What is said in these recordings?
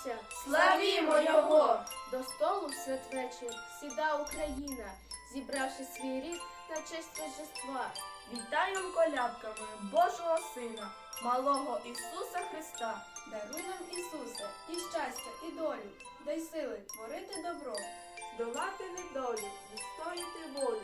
Отця, славімо Його! До столу в святвечір сіда Україна, зібравши свій рід на честь торжества. Вітаємо колядками Божого Сина, малого Ісуса Христа. Даруй нам Ісуса, і щастя, і долю, дай сили творити добро, здолати недолю, відстояти волю.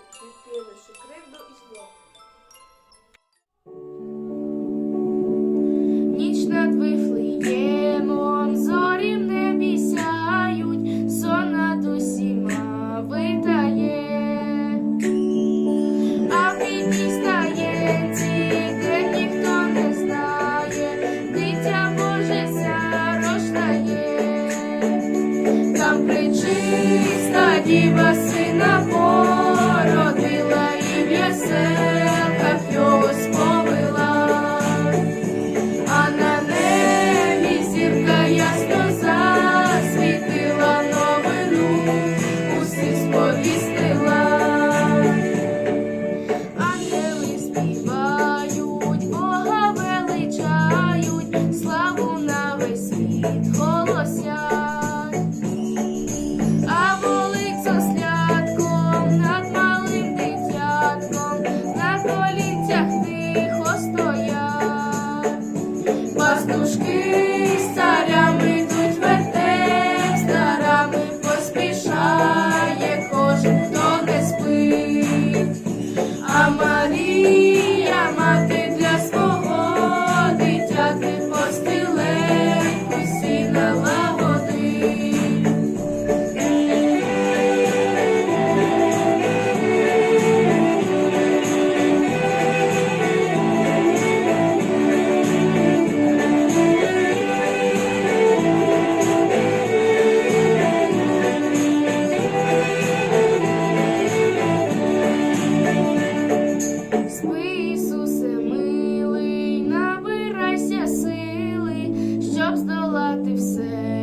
щоб здолати все.